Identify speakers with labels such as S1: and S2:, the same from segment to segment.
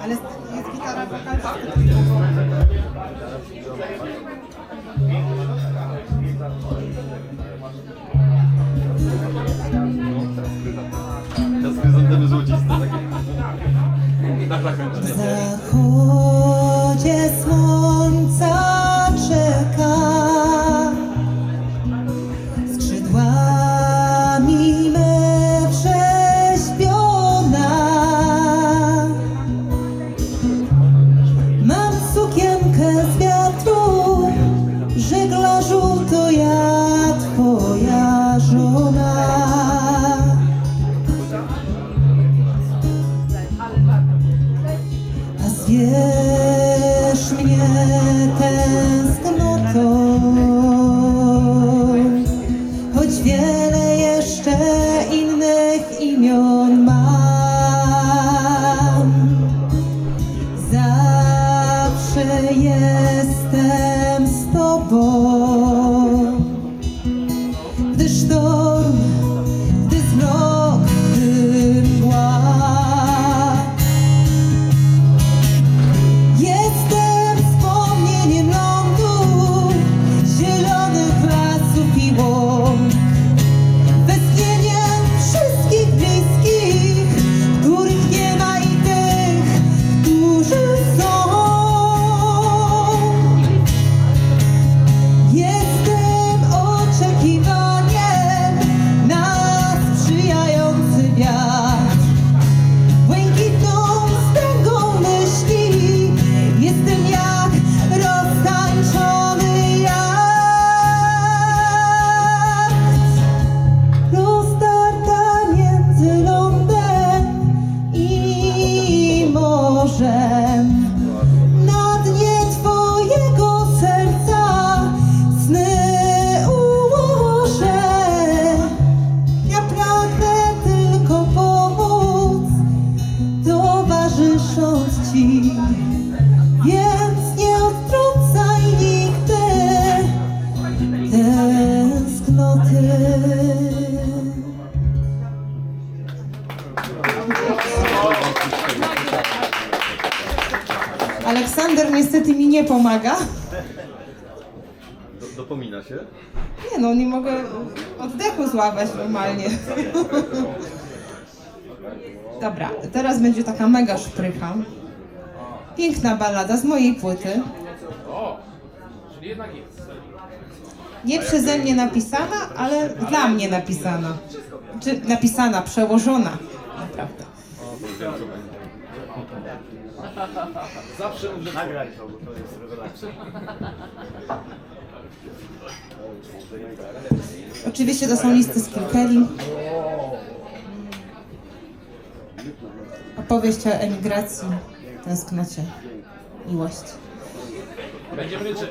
S1: Ale jest gitara wokalna. A zwierz mnie morzem pomaga.
S2: Do, dopomina się.
S1: Nie no, nie mogę oddechu złapać normalnie. Dobra, teraz będzie taka mega szprycha. Piękna ballada z mojej płyty.
S3: O, czyli jednak jest.
S1: Nie przeze mnie napisana, ale dla mnie napisana. Czy napisana, przełożona. Naprawdę.
S3: Zawsze muszę
S4: Nagraj to, bo to jest rewelacja.
S1: Oczywiście to są listy z Kilkeli. Opowieść o emigracji, tęsknocie, miłości.
S3: Będziemy ryczeć.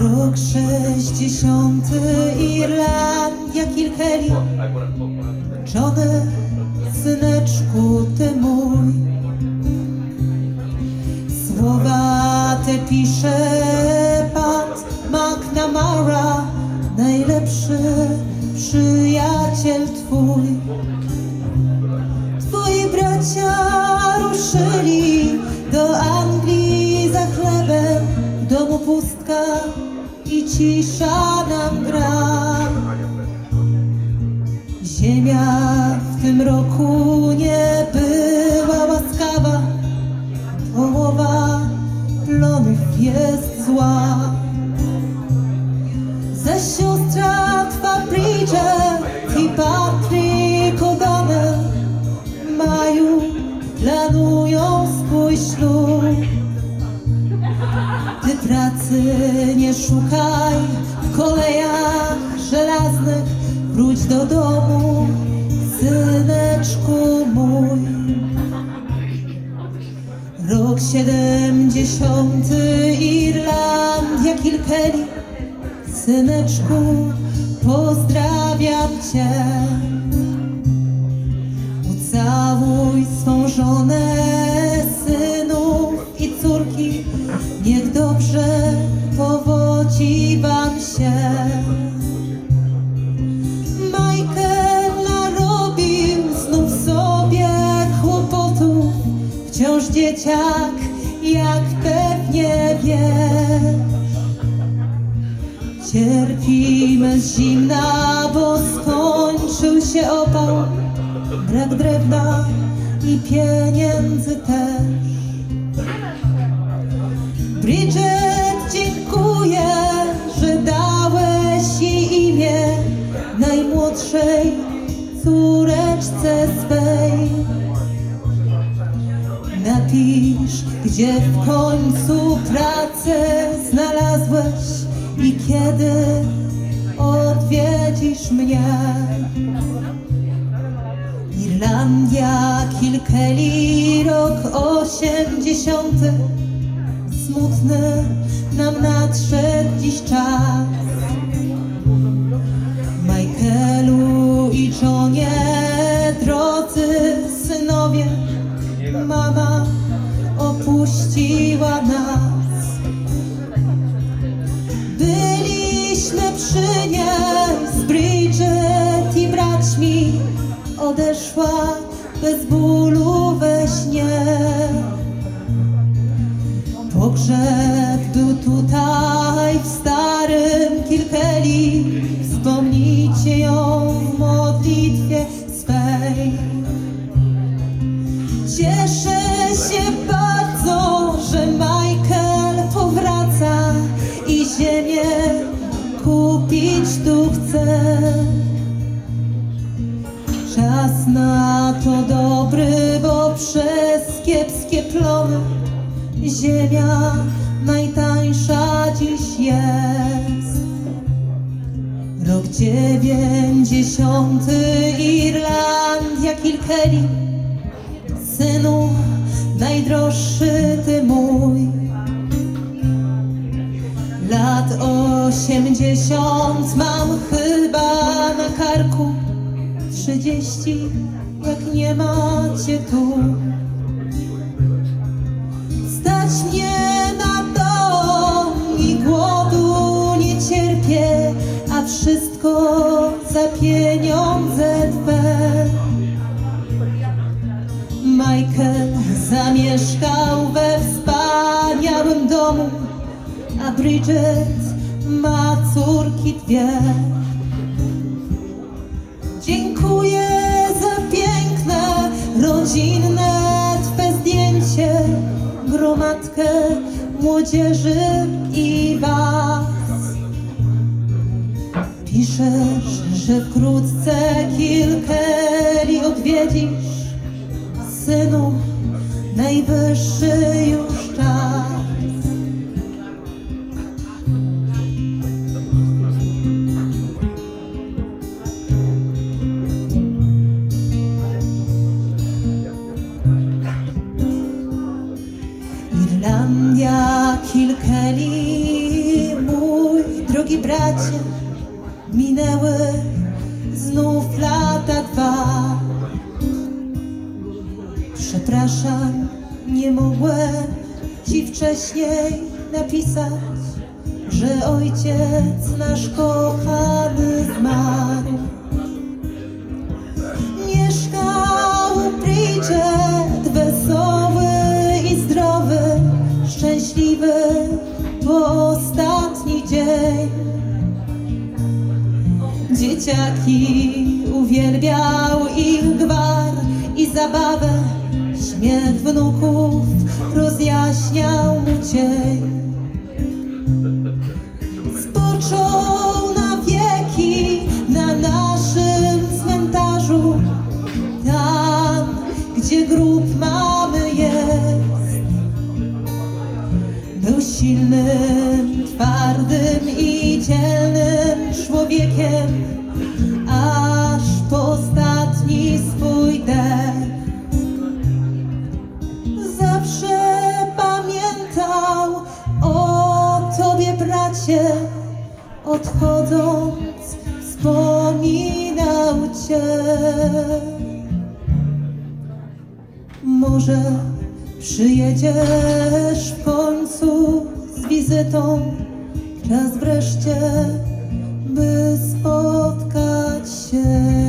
S1: Rok sześćdziesiąty, Irlandia, Kilkeli. Johnny, syneczku ty mój. Słowa te pisze cisza nam gra. Ziemia w tym roku pracy nie szukaj w kolejach żelaznych, wróć do domu, syneczku mój. Rok siedemdziesiąty, Irlandia, Kilkeli, syneczku, pozdrawiam Cię. Ucałuj swą żonę, Wam się. Michael narobił znów sobie kłopotów, wciąż dzieciak, jak pewnie wiesz. Cierpimy zimna, bo skończył się opał, brak drewna i pieniędzy też. Bridget, gdzie w końcu pracę znalazłeś i kiedy odwiedzisz mnie. Irlandia, Kilkelly, rok osiemdziesiąty. Smutny nam nadszedł dziś czas. Michaelu i Johnie, drodzy synowie, mama opuściła nas. Byliśmy przy niej z Bridget i braćmi, odeszła bez bólu tu chce. Czas na to dobry, bo przez kiepskie plony ziemia najtańsza dziś jest. Rok dziewięćdziesiąty, Irlandia, Kilkelly, synu najdroższy ty mój. Osiemdziesiąt mam chyba na karku, trzydzieści jak nie macie tu. Stać mnie na dom i głodu nie cierpię, a wszystko za pieniądze Twe. Michael zamieszkał we wspaniałym domu, a Bridget ma córki dwie. Dziękuję za piękne, rodzinne Twe zdjęcie, gromadkę młodzieży i Was. Piszesz, że wkrótce Kilkeli odwiedzisz, synu, najwyższy Irlandia, Kilkelly, mój drogi bracie, minęły znów lata dwa. Przepraszam, nie mogłem ci wcześniej napisać, że ojciec nasz kochany zmarł. Dzieciaki uwielbiał ich gwar i zabawę, śmiech wnuków rozjaśniał mu cień. Spoczął na wieki na naszym cmentarzu, tam, gdzie grób mamy jest. Był silnym, twardym i dzielnym człowiekiem, bracie, odchodząc wspominał Cię. Może przyjedziesz w końcu z wizytą, czas wreszcie, by spotkać się.